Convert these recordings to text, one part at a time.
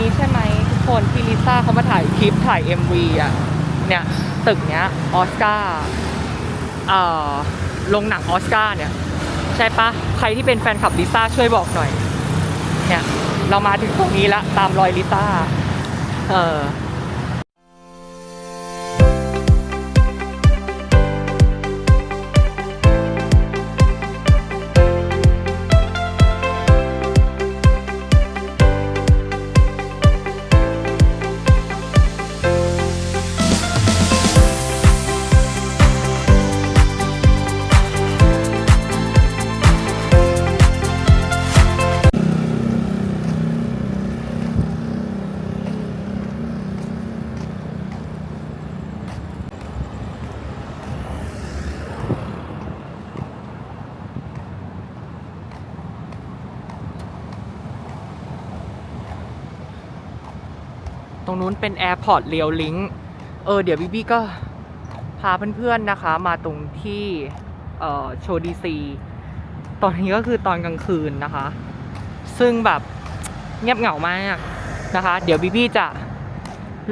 นี้ใช่ไหมทุกคนที่ลิซ่าเขามาถ่ายคลิปถ่าย MV อะเนี่ยตึกเนี้ยออสการ์เอ่อลงหนังออสการ์เนี่ย ใช่ปะใครที่เป็นแฟนคลับลิซ่าช่วยบอกหน่อย เนี่ย เรามาถึงตรงนี้ละตามรอยลิซ่าเออ นู้นเป็นแอร์พอร์ตเรียวลิงเออเดี๋ยวพี่บี้ก็พาเพื่อนๆนะคะ มาตรงที่เอ่อโชว์ดีซีตอนนี้ก็คือตอนกลางคืนนะคะ ซึ่งแบบเงียบเหงามากนะคะ เดี๋ยวพี่บี้จะ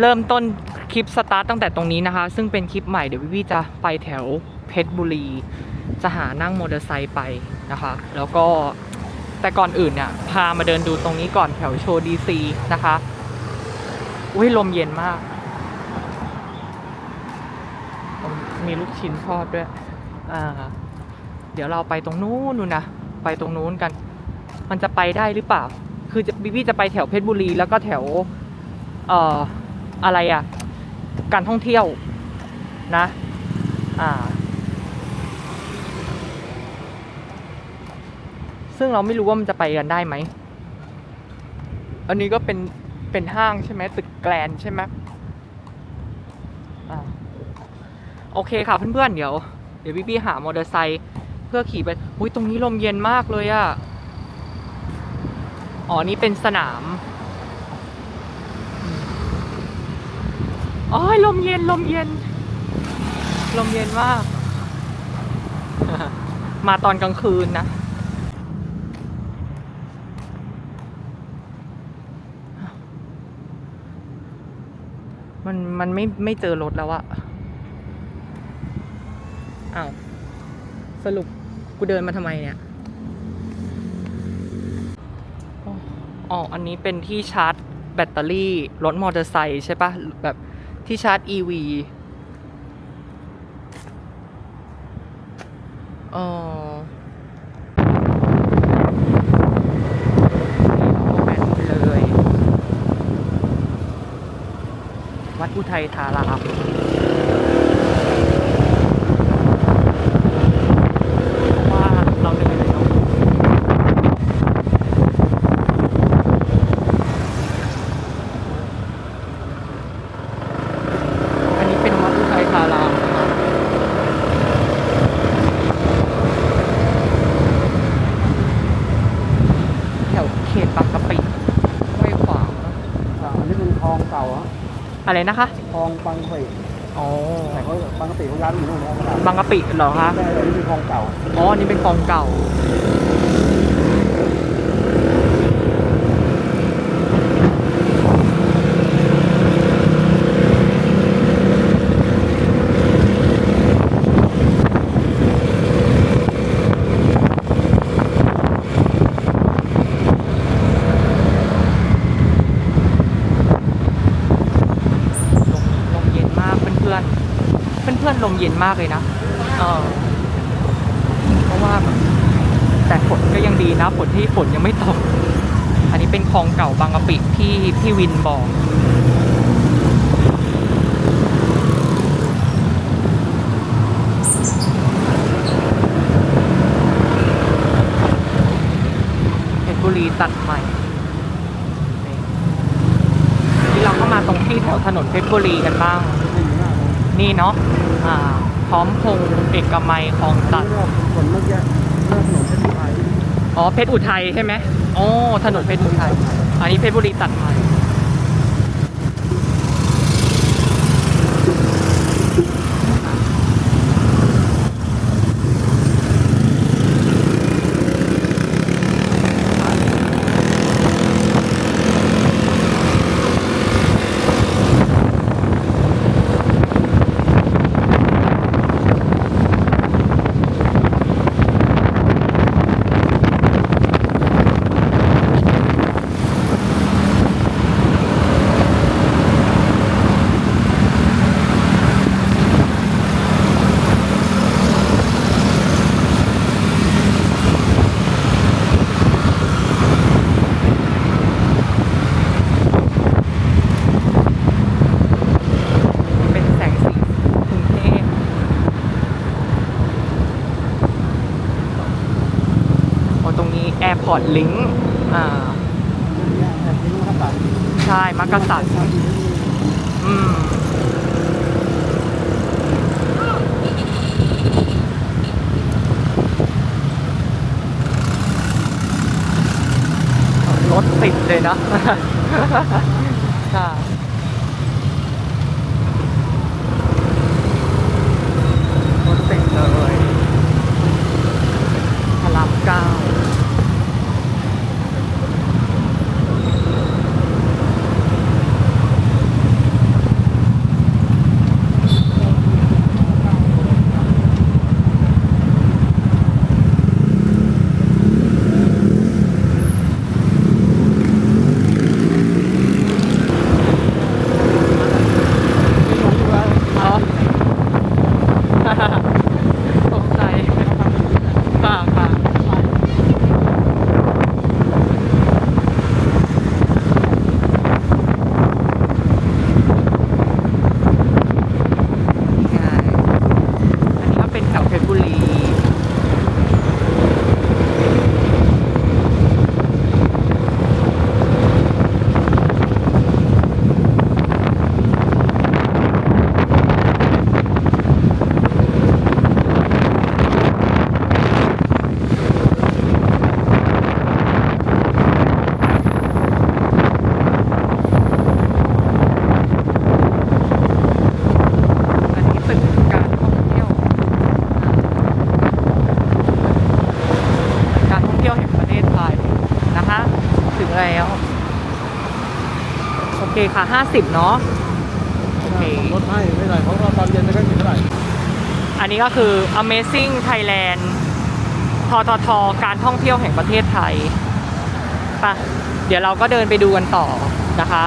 เริ่มต้นคลิปสตาร์ตตั้งแต่ตรงนี้นะคะ ซึ่งเป็นคลิปใหม่เดี๋ยวพี่บี้จะไปแถวเพชรบุรี จะหานั่งมอเตอร์ไซค์ไปนะคะ แล้วก็แต่ก่อนอื่นเนี่ยพามาเดินดูตรงนี้ก่อนแถวโชว์ดีซีนะคะ อุ้ยลมเย็นมาก มีลูกชิ้นทอดด้วย อ่า เดี๋ยวเราไปตรงนู้นนู่นนะ ไปตรงนู้นกัน มันจะไปได้หรือเปล่า คือจะพี่จะไปแถวเพชรบุรีแล้วก็แถว เอ่อ อะไรอะ การท่องเที่ยวนะ อ่า ซึ่งเราไม่รู้ว่ามันจะไปกันได้ไหม อันนี้ก็เป็น เป็นห้างใช่ไหมตึกแกรนใช่ไหมอ่าโอเคค่ะเพื่อนๆเดี๋ยว เดี๋ยวพี่พี่ๆหามอเตอร์ไซค์เพื่อขี่ไปอุ้ยตรงนี้ลมเย็นมากเลยอะ่ะอ๋อนี่เป็นสนามอ๋อลมเย็นลมเย็น ลมเย็นมาก มาตอนกลางคืนนะ มันไม่ไม่เจอรถแล้วอะอ้าวสรุปกูเดินมาทำไมเนี่ยอ๋ออันนี้เป็นที่ชาร์จแบตเตอรี่รถมอเตอร์ไซค์ใช่ปะแบบที่ชาร์จ EV เออแวนเลย วัด อุทัยธารามเพราะว่าเราเดินเลยเนาะอันนี้เป็นวัดอุทัยธารามนะคะแถวเขตบางกะปิห้วยขวางเนอะ อ่าอันนี้เป็นคลองเก่าอะ อะไรนะคะคลองบางกะปิอ๋อแต่เขาบางกะปิเขาย้ายไปอยู่นู่นแล้วนะครับบางกะปิเหรอคะแต่อันนี้เป็นคลองเก่าอ๋ออันนี้เป็นคลองเก่า ลมลมเย็นมากเพื่อนเพื่อนเพื่อนๆ ลมเย็นมากเลยนะเออเพราะว่าแบบแต่ฝนก็ยังดีนะฝนที่ฝนยังไม่ตก อันนี้เป็นคลองเก่าบางกะปิที่พี่วินบอกเพชรบุรีตัดใหม่ที่เราก็มาตรงที่แถวถนนเพชรบุรีกันบ้าง นี่เนาะ พร้อมพงษ์เอกมัยคลองตัดนี่ก็ฝนเมื่อกี้หน้าถนนเส้นไทยอ๋อเพชรอุทัยใช่ไหมอ๋อถนนเพชรอุทัยอันนี้เพชรบุรีตัดใหม่ อร์ตลิงก์ใช่มักกะสันอืมรถติดเลยนะ ค่ะรถติดเลยพระรามเก้า อ๋อ ตกใจค่ะค่ะใช่อันนี้ก็เป็นแถวเพชรบุรี อันนี้ตึกการท่องเที่ยว การท่องเที่ยวแห่งประเทศไทยนะคะ ถึงแล้ว โอเคค่ะ50 เนาะโอเคลดให้ไม่ไหรเพราะว่าตอนเย็นไม่ค่อยมีเท่าไหร่อันนี้ก็คือ Amazing Thailand ทททการท่องเที่ยวแห่งประเทศไทยไปะเดี๋ยวเราก็เดินไปดูกันต่อนะคะ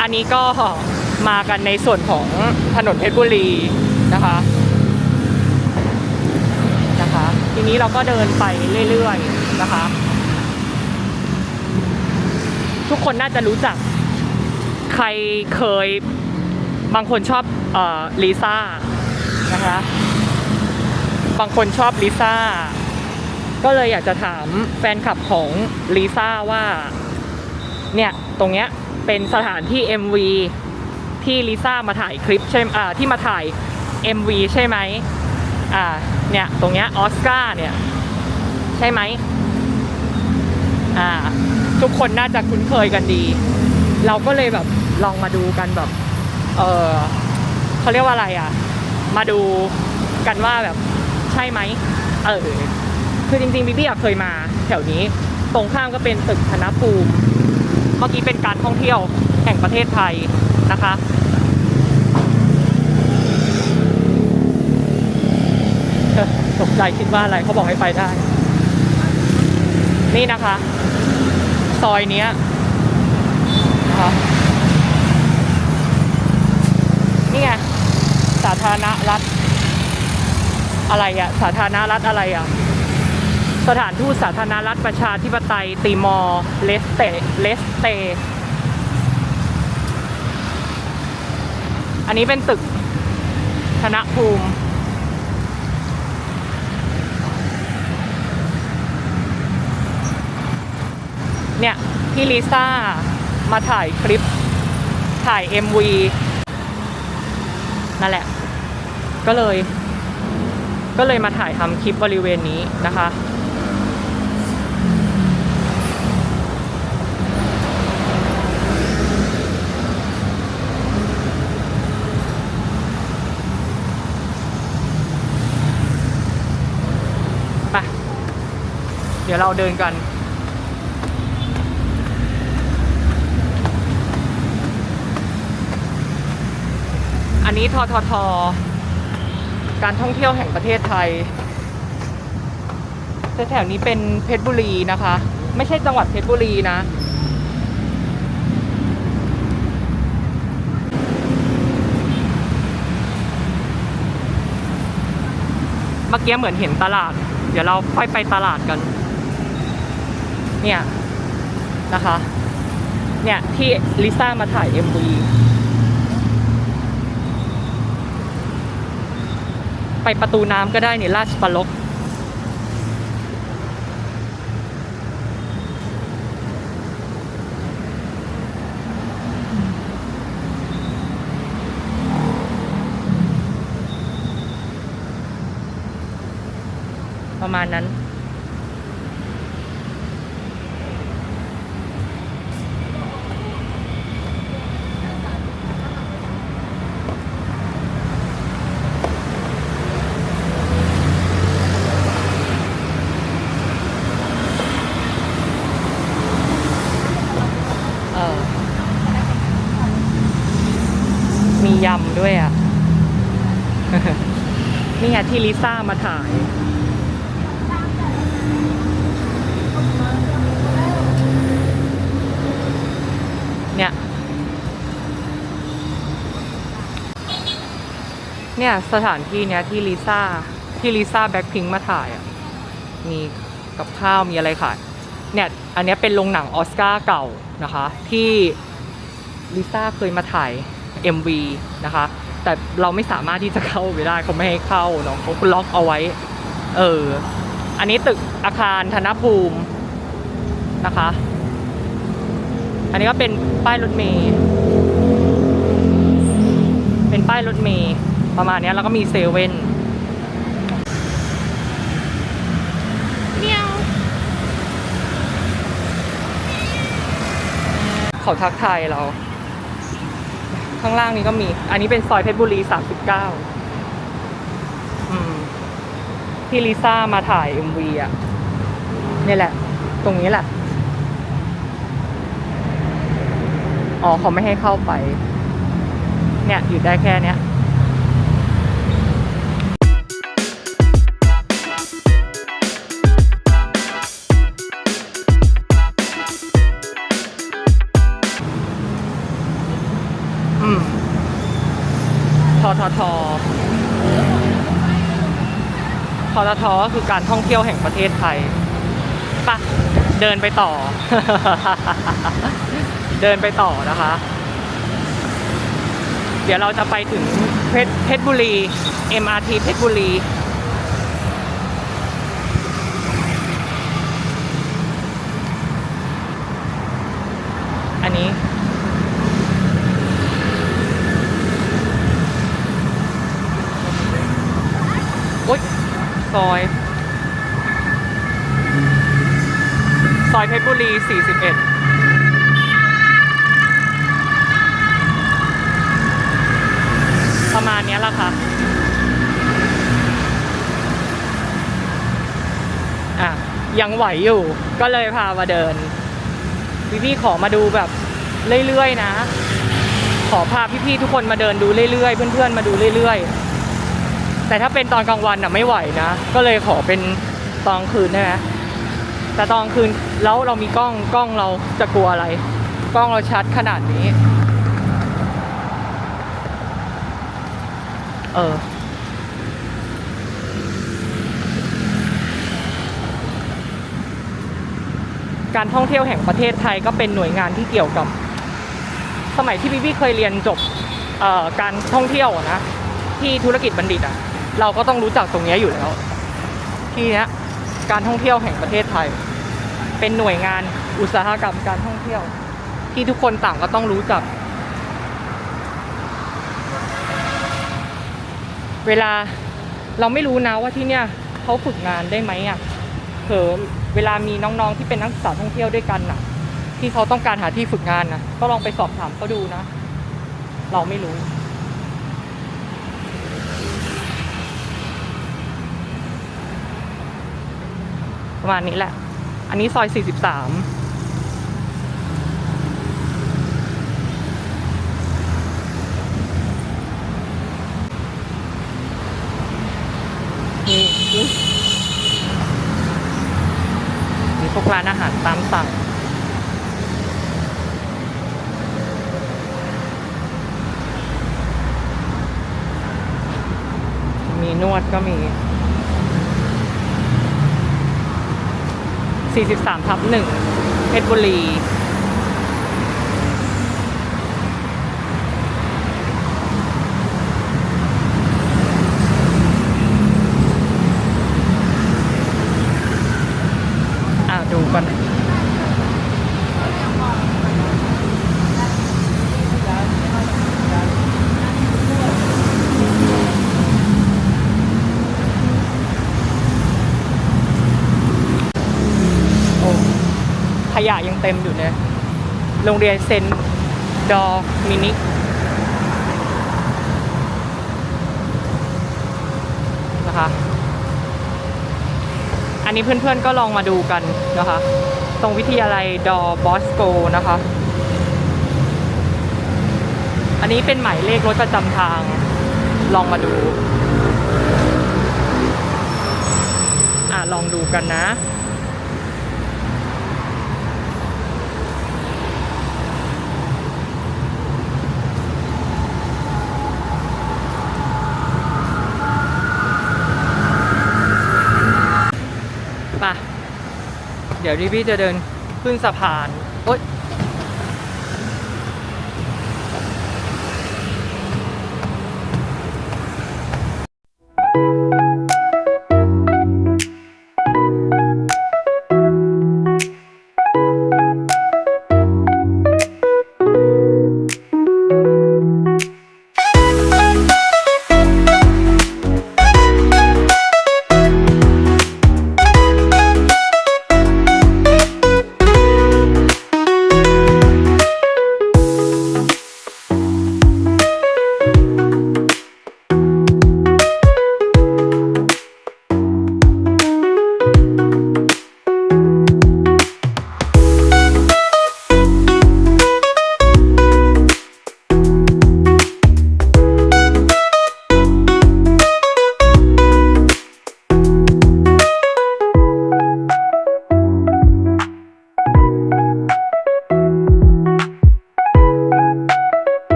อันนี้ก็มากันในส่วนของถนนเพชรบุรีนะคะนะคะ ทีนี้เราก็เดินไปเรื่อยๆนะคะ ทุกคนน่าจะรู้จัก ใครเคยบางคนชอบเอ่อลิซ่านะคะบางคนชอบลิซ่าก็เลยอยากจะถามแฟนคลับของลิซ่าว่าเนี่ยตรงเนี้ยเป็นสถานที่ MV ที่ลิซ่ามาถ่ายคลิปใช่อ่าที่มาถ่าย MV ใช่ไหมอ่าเนี่ยตรงเนี้ยออสการ์เนี่ยใช่ไหมอ่าทุกคนน่าจะคุ้นเคยกันดี เราก็เลยแบบลองมาดูกันแบบ เออเขาเรียกว่าอะไรอะ มาดูกันว่าแบบใช่ไหมเออคือจริงๆบิบี้อะเคยมา แถวนี้ตรงข้ามก็เป็นตึกธนภูมิเมื่อกี้เป็นการท่องเที่ยวแห่งประเทศไทยนะคะตกใจคิดว่าอะไรเขาบอกให้ไปได้ นี่นะคะ ซอยเนี้ยนะคะ นี่ไงสาธารณรัฐ อะไรอะสาธารณรัฐอะไรอะสถานทูตสาธารณรัฐประชาธิปไตยติมอร์เลสเตเลสเต อันนี้เป็นตึกธนภูมิเนี่ยพี่ลิซ่ามาถ่ายคลิปถ่าย MV นั่นแหละ ก็เลย ก็เลยมาถ่ายทำคลิปบริเวณนี้นะคะไปเดี๋ยวเราเดินกัน นี้ททท การท่องเที่ยวแห่งประเทศไทยแถวๆนี้เป็นเพชรบุรีนะคะ ไม่ใช่จังหวัดเพชรบุรีนะ เมื่อกี้เหมือนเห็นตลาด เดี๋ยวเราค่อยไปตลาดกัน เนี่ยนะคะ เนี่ยที่ลิซ่ามาถ่าย MV ไปประตูน้ำก็ได้นี่ราชปรกประมาณนั้น ด้วยอะ นี่ไงที่ลิซ่ามาถ่าย เนี่ย เนี่ยสถานที่เนี้ยที่ลิซ่าที่ลิซ่าแบ็คพิงมาถ่ายอะ มีกับข้าวมีอะไรขาย เนี่ย อันนี้เป็นโรงหนังออสการ์เก่านะคะ ที่ลิซ่าเคยมาถ่าย MV นะคะ แต่เราไม่สามารถที่จะเข้าไปได้เขาไม่ให้เข้าเนาะเขาล็อกเอาไว้ เออ อันนี้ตึกอาคารธนภูมินะคะ อันนี้ก็เป็นป้ายรถเมย์เป็นป้ายรถเมย์ประมาณเนี้ยแล้วก็มีเซเว่นเมียวเขาทักทายเรา ข้างล่างนี้ก็มี อันนี้เป็นซอยเพชรบุรี 39อืมที่ลิซ่ามาถ่าย MV อะนี่แหละ ตรงนี้แหละ อ๋อเขาไม่ให้เข้าไป เนี่ย อยู่ได้แค่เนี้ย ทททททก็คือการท่องเที่ยวแห่งประเทศไทยปะเดินไปต่อ เดินไปต่อนะคะ เดี๋ยวเราจะไปถึงเพชรเพชรบุรี MRT เพชรบุรี อันนี้ โอ๊ย ซอย ซอยเพชรบุรี 41ประมาณนี้แหละค่ะ อะ ยังไหวอยู่ ก็เลยพามาเดิน พี่ๆขอมาดูแบบเรื่อยๆนะ ขอพาพี่ๆทุกคนมาเดินดูเรื่อยๆ เพื่อนๆมาดูเรื่อยๆ แต่ถ้าเป็นตอนกลางวันอะไม่ไหวนะ ก็เลยขอเป็นตอนคืนได้ไหมแต่ตอนคืนแล้วเรามีกล้องกล้องเราจะกลัวอะไร กล้องเราชัดขนาดนี้ เออการท่องเที่ยวแห่งประเทศไทยก็เป็นหน่วยงานที่เกี่ยวกับ สมัยที่พี่พี่เคยเรียนจบเอ่อการท่องเที่ยวนะ ที่ธุรกิจบัณฑิตอะ เราก็ต้องรู้จักตรงนี้อยู่แล้ว ที่นี้การท่องเที่ยวแห่งประเทศไทย เป็นหน่วยงานอุตสาหกรรมการท่องเที่ยว ที่ทุกคนต่างก็ต้องรู้จัก เวลาเราไม่รู้นะว่าที่เนี่ยเขาฝึกงานได้ไหมอะเผอเวลามีน้องๆที่เป็นนักศึกษาท่องเที่ยวด้วยกันน่ะ ที่เขาต้องการหาที่ฝึกงานนะก็ลองไปสอบถามเขาดูนะ เราไม่รู้ ประมาณนี้แหละ อันนี้ซอย 43นี่อุ๊ยมีพวกร้านอาหารตามสั่ง มีนวดก็มี 43ทับหนึ่งเพชรบุรีอ่าดูกัน ยะยังเต็มอยู่เลยโรงเรียนเซนดอร์มินินะคะ อันนี้เพื่อนๆก็ลองมาดูกันนะคะ ตรงวิทยาลัยดอบอสโกนะคะ อันนี้เป็นหมายเลขรถประจำทาง ลองมาดู อะลองดูกันนะ ดี๋ยวดิพี่จะเดินขึ้นสะพาน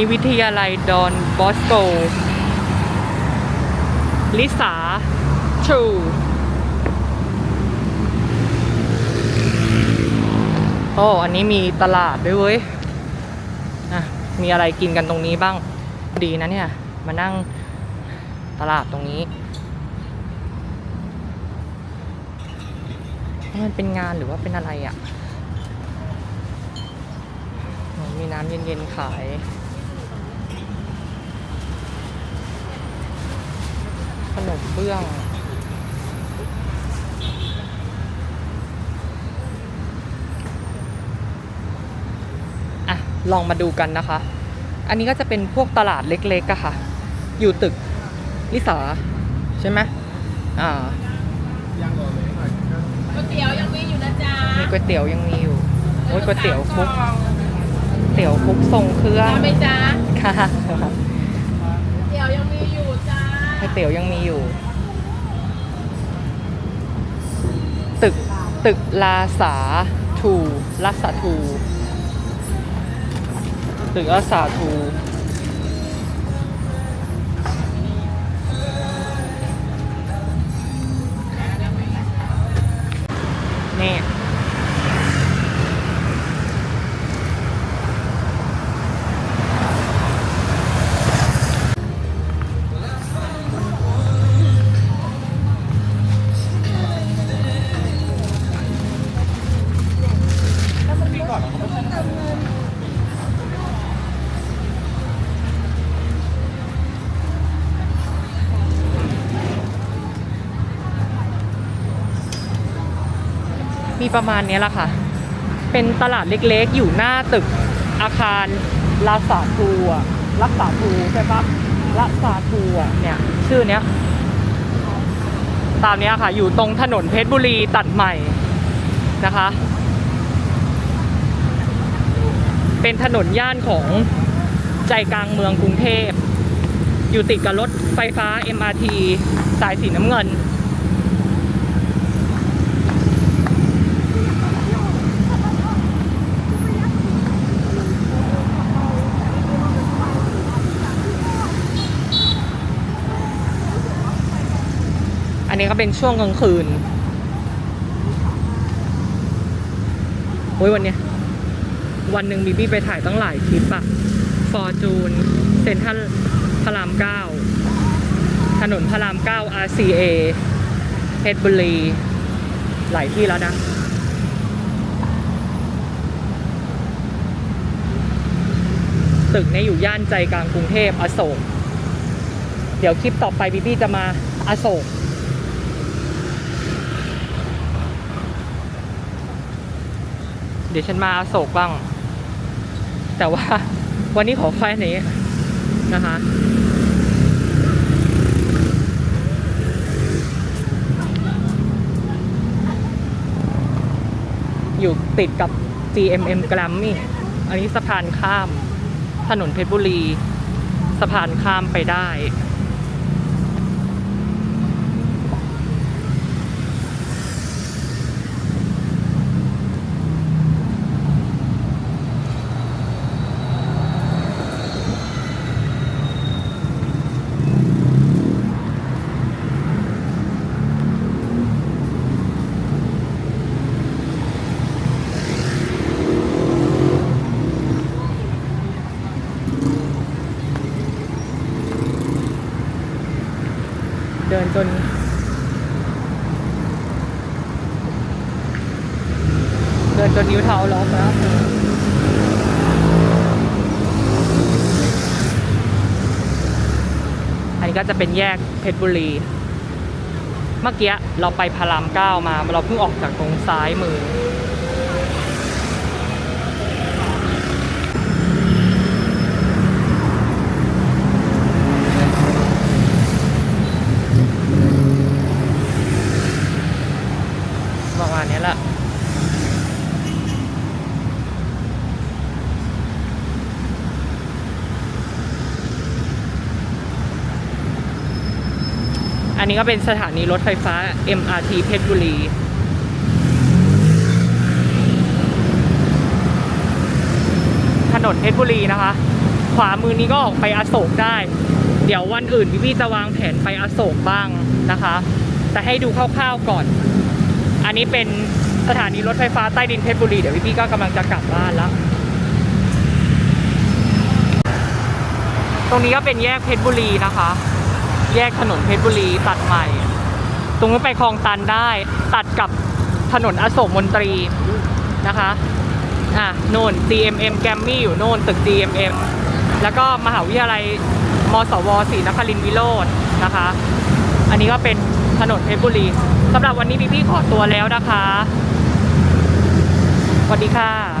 นี้วิทยาลัยดอนบอสโกลิสาชูโอ้อันนี้มีตลาดด้วยเว้ยอะมีอะไรกินกันตรงนี้บ้าง ดีนะเนี่ย มานั่งตลาดตรงนี้ มันเป็นงานหรือว่าเป็นอะไรอะ่ะ มีน้ำเย็นๆขาย นมเบื้องอะลองมาดูกันนะคะ อันนี้ก็จะเป็นพวกตลาดเล็กๆอะค่ะ อยู่ตึกลิสาใช่ไหมอ่ายังก่อนเลยหน่อยก๋วยเตี๋ยวยังมีอยู่นะจ๊ะมีก๋วยเตี๋ยวยังมีอยู่ โอ้ยก๋วยเตี๋ยวคลุกเตี๋ยวคลุกทรงเครื่องเอาไหมจ๊ะค่ะ เตี๋ยวยังมีอยู่จ้า ก๋วย เตี๋ยวยังมีอยู่ ตึกตึกลาสาทูลาสาทูตึกลาสาทูนี่ ประมาณนี้แหละค่ะ เป็นตลาดเล็กๆ อยู่หน้าตึกอาคารลาสาทูอะรักษาทูใช่ปะรักษาทูอะเนี่ย ชื่อเนี้ย ตามเนี้ยค่ะ อยู่ตรงถนนเพชรบุรีตัดใหม่นะคะ เป็นถนนย่านของใจกลางเมืองกรุงเทพ อยู่ติดกับรถไฟฟ้า MRT สายสีน้ำเงิน นี้ก็เป็นช่วงกลางคืนโอ้ยวันเนี้ยวันหนึ่งบีบี้ไปถ่ายตั้งหลายคลิปอะฟอร์จูนเซ็นทรัลพระรามเก้าถนนพระรามเก้า RCA เพชรบุรี หลายที่แล้วนะตึกเนี้อยู่ย่านใจกลางกรุงเทพอโศก เดี๋ยวคลิปต่อไปบีบี้จะมาอโศก เดี๋ยวฉันมาโศกบ้าง แต่ว่าวันนี้ขอแค่นี้นะคะอยู่ติดกับ GMM Grammy อันนี้สะพานข้าม ถนนเพชรบุรี สะพานข้ามไปได้ เดินจน เดินจนนิ้วเท้าล็อกแล้ว อันนี้ก็ จะเป็นแยกเพชรบุรี เมื่อกี้เราไปพารามเก้ามา เราเพิ่งออกจากตรงซ้ายมือ ประมาณนี้แหละ อั นี้ก็เป็นสถานีรถไฟฟ้า MRT เพชรบุรีถนนเพชรบุรีนะคะ ขวามือนี้ก็ออกไปอโศกได้ เดี๋ยววันอื่นพี่พี่จะวางแผนไปอโศกบ้างนะคะ แต่ให้ดูคร่าวๆก่อน อันนี้เป็นสถานีรถไฟฟ้าใต้ดินเพชรบุรี เดี๋ยวพี่พี่ก็กำลังจะกลับบ้านแล้ว ตรงนี้ก็เป็นแยกเพชรบุรีนะคะ แยกถนนเพชรบุรีตัดใหม่ ตรงนี้นไปคลองตันได้ ตัดกับถนนอโศกมนตรีนะคะ อะโน่น GMM แกมมี่อยู่โน่นตึก GMM แล้วก็มหาวิทยาลัยมสวศรีนครินทร์วิโรจน์นะคะ อันนี้ก็เป็นถนนเพชรบุรีสำหรับวันนี้พี่พี่ขอตัวแล้วนะคะสวัสดีค่ะ